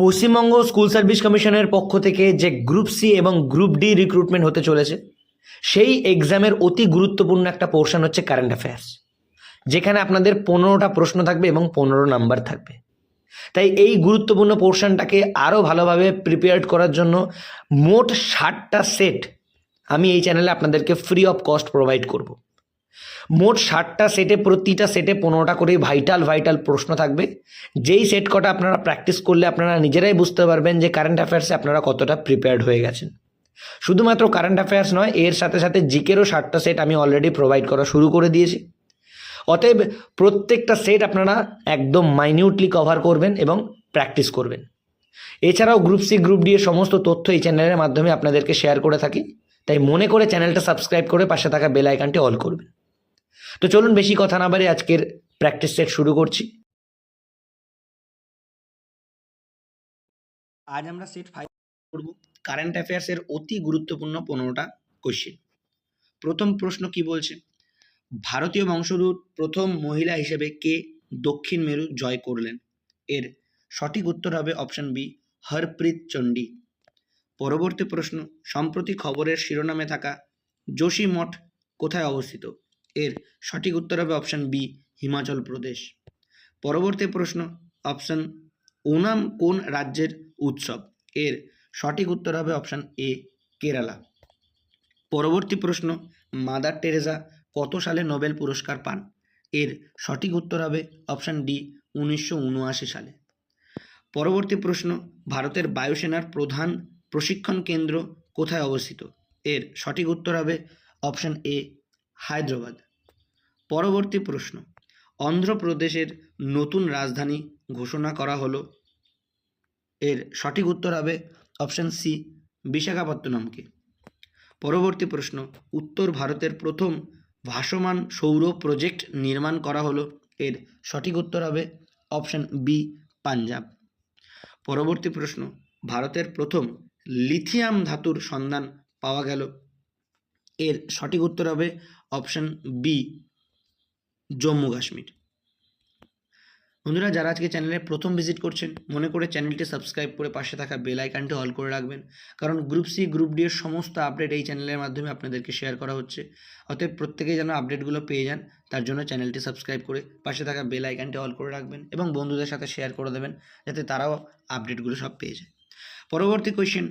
Paschimbanga school service কমিশনের পক্ষ থেকে যে গ্রুপ সি এবং গ্রুপ ডি রিক্রুটমেন্ট হতে চলেছে, সেই এক্সামের অতি গুরুত্বপূর্ণ একটা পোর্শন হচ্ছে কারেন্ট অ্যাফেয়ার্স যেখানে আপনাদের পনেরোটা প্রশ্ন থাকবে এবং পনেরো নাম্বার থাকবে। তাই এই গুরুত্বপূর্ণ পোর্শনটাকে আরও ভালোভাবে প্রিপেয়ার্ড করার জন্য মোট ষাটটা সেট আমি এই চ্যানেলে আপনাদেরকে ফ্রি অফ কস্ট প্রোভাইড করব। মোট ষাটটা সেটে, প্রতিটা সেটে পনেরোটা করে ভাইটাল ভাইটাল প্রশ্ন থাকবে। যেই সেট কটা আপনারা প্র্যাকটিস করলে আপনারা নিজেরাই বুঝতে পারবেন যে কারেন্ট অ্যাফেয়ার্সে আপনারা কতটা প্রিপেয়ার্ড হয়ে গেছেন। শুধুমাত্র কারেন্ট অ্যাফেয়ার্স নয়, এর সাথে সাথে জিকেরও ষাটটা সেট আমি অলরেডি প্রোভাইড করা শুরু করে দিয়েছি। অতএব প্রত্যেকটা সেট আপনারা একদম মাইনিউটলি কভার করবেন এবং প্র্যাকটিস করবেন। এছাড়াও গ্রুপ সি গ্রুপ ডি এর সমস্ত তথ্য এই চ্যানেলের মাধ্যমে আপনাদেরকে শেয়ার করে থাকি। তাই মনে করে চ্যানেলটা সাবস্ক্রাইব করে পাশে থাকা বেল আইকনটি অল করবেন। তো চলুন বেশি কথা না বাড়ি আজকের প্র্যাকটিস সেট শুরু করছি। আজ আমরা সেট ফাইভ করব কারেন্ট অ্যাফেয়ার্সের অতি গুরুত্বপূর্ণ পনেরোটা কোশ্চেন প্রথম প্রশ্ন কি বলছে? ভারতীয় বংশোদ্ভূত প্রথম মহিলা হিসেবে কে দক্ষিণ মেরু জয় করলেন? এর সঠিক উত্তর হবে অপশন বি হরপ্রীত চণ্ডী। পরবর্তী প্রশ্ন, সম্প্রতি খবরের শিরোনামে থাকা যোশী মঠ কোথায় অবস্থিত? এর সঠিক উত্তর হবে অপশন বি হিমাচল প্রদেশ। পরবর্তী প্রশ্ন অপশন ওনাম কোন রাজ্যের উৎসব? এর সঠিক উত্তর হবে অপশান এ কেরালা। পরবর্তী প্রশ্ন, মাদার টেরেসা কত সালে নোবেল পুরস্কার পান? এর সঠিক উত্তর হবে অপশন ডি উনিশশো উনআশি সালে। পরবর্তী প্রশ্ন, ভারতের বায়ুসেনার প্রধান প্রশিক্ষণ কেন্দ্র কোথায় অবস্থিত? এর সঠিক উত্তর হবে অপশন এ হায়দ্রাবাদ। পরবর্তী প্রশ্ন। অন্ধ্রপ্রদেশের নতুন রাজধানী ঘোষণা করা হলো। এর সঠিক উত্তর হবে অপশান সি বিশাখাপত্তনমকে পরবর্তী প্রশ্ন। উত্তর ভারতের প্রথম ভাসমান সৌর প্রজেক্ট নির্মাণ করা হলো। এর সঠিক উত্তর হবে অপশান বি, পাঞ্জাব। পরবর্তী প্রশ্ন। ভারতের প্রথম লিথিয়াম ধাতুর সন্ধান পাওয়া গেল। এর সঠিক উত্তর হবে অপশন বি জম্মু কাশ্মীর। বন্ধুরা, যারা আজকে চ্যানেলে প্রথম ভিজিট করছেন, মনে করে চ্যানেলটি সাবস্ক্রাইব করে পাশে থাকা বেল আইকনটি অল করে রাখবেন। কারণ গ্রুপ সি গ্রুপ ডি এর সমস্ত আপডেট এই চ্যানেলের মাধ্যমে আপনাদেরকে শেয়ার করা হচ্ছে। অতএব প্রত্যেকেই যেন আপডেটগুলো পেয়ে যান, তার জন্য চ্যানেলটি সাবস্ক্রাইব করে পাশে থাকা বেল আইকনটি অল করে রাখবেন এবং বন্ধুদের সাথে শেয়ার করে দেবেন, যাতে তারাও আপডেটগুলো সব পেয়ে যায়। পরবর্তী কোয়েশ্চেন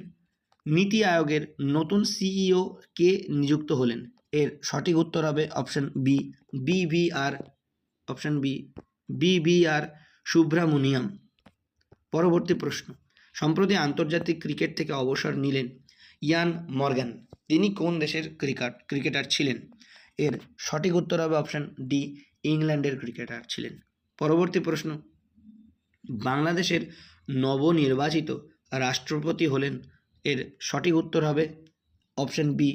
নীতি আয়োগের নতুন সিইও কে নিযুক্ত হলেন? এর সঠিক উত্তর হবে option B B V R option B B B R Subramaniam. পরবর্তী প্রশ্ন, সম্প্রতি আন্তর্জাতিক ক্রিকেট থেকে অবসর নিলেন ইয়ান মর্গ্যান তিনি কোন দেশের ক্রিকেট, ক্রিকেটার ছিলেন? এর সঠিক উত্তর হবে অপশন ডি ইংল্যান্ডের ক্রিকেটার ছিলেন। পরবর্তী প্রশ্ন, বাংলাদেশের নবনির্বাচিত রাষ্ট্রপতি হলেন। এর সঠিক উত্তর হবে অপশন বি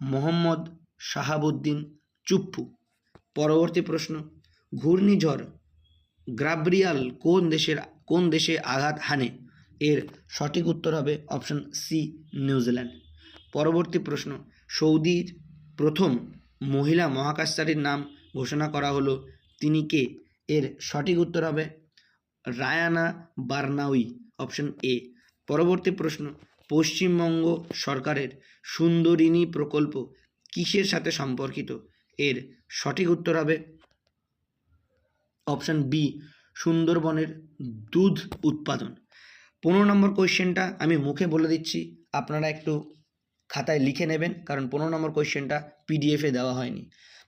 মোহাম্মদ শাহাবুদ্দিন চুপ্পু। পরবর্তী প্রশ্ন, ঘূর্ণিঝড় গ্রাব্রিয়াল কোন দেশের, কোন দেশে আঘাত হানে? এর সঠিক উত্তর হবে অপশন সি, নিউজিল্যান্ড। পরবর্তী প্রশ্ন, সৌদির প্রথম মহিলা মহাকাশচারীর নাম ঘোষণা করা হলো তিনি কে? এর সঠিক উত্তর হবে রায়ানা বার্নাউই অপশন এ। পরবর্তী প্রশ্ন, পশ্চিমবঙ্গ সরকারের সুন্দরিনী প্রকল্প কিসের সাথে সম্পর্কিত? এর সঠিক উত্তর হবে অপশান বি, সুন্দরবনের দুধ উৎপাদন। পনেরো নম্বর কোয়েশ্চেনটা আমি মুখে বলে দিচ্ছি, আপনারা একটু খাতায় লিখে নেবেন, কারণ পনেরো নম্বর কোয়েশ্চেনটা পিডিএফে দেওয়া হয়নি।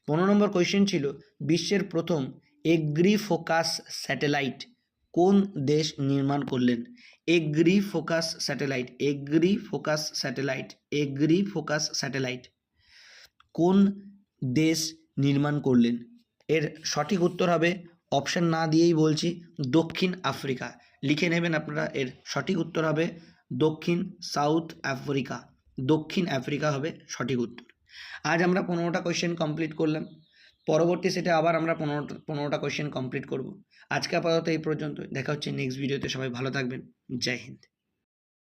পনেরো নম্বর কোয়েশ্চেন ছিল, বিশ্বের প্রথম এগ্রি ফোকাস স্যাটেলাইট কোন দেশ নির্মাণ করলেন? Agri focus satellite agri focus satellite agri focus satellite. কোন দেশ নির্মাণ করলেন? এর সঠিক উত্তর হবে অপশান না দিয়েই বলছি দক্ষিণ আফ্রিকা। লিখে নেবেন আপনারা, এর সঠিক উত্তর হবে দক্ষিণ সাউথ আফ্রিকা। দক্ষিণ আফ্রিকা হবে সঠিক উত্তর। আজ আমরা পনেরোটা কোয়েশ্চেন কমপ্লিট করলাম। পরবর্তী সেটে আবার আমরা পনেরোটা পনেরোটা কোয়েশ্চেন কমপ্লিট করব। আজকে আপাতত এই পর্যন্ত দেখা হচ্ছে নেক্সট ভিডিওতে সবাই ভালো থাকবেন। জয় হিন্দ।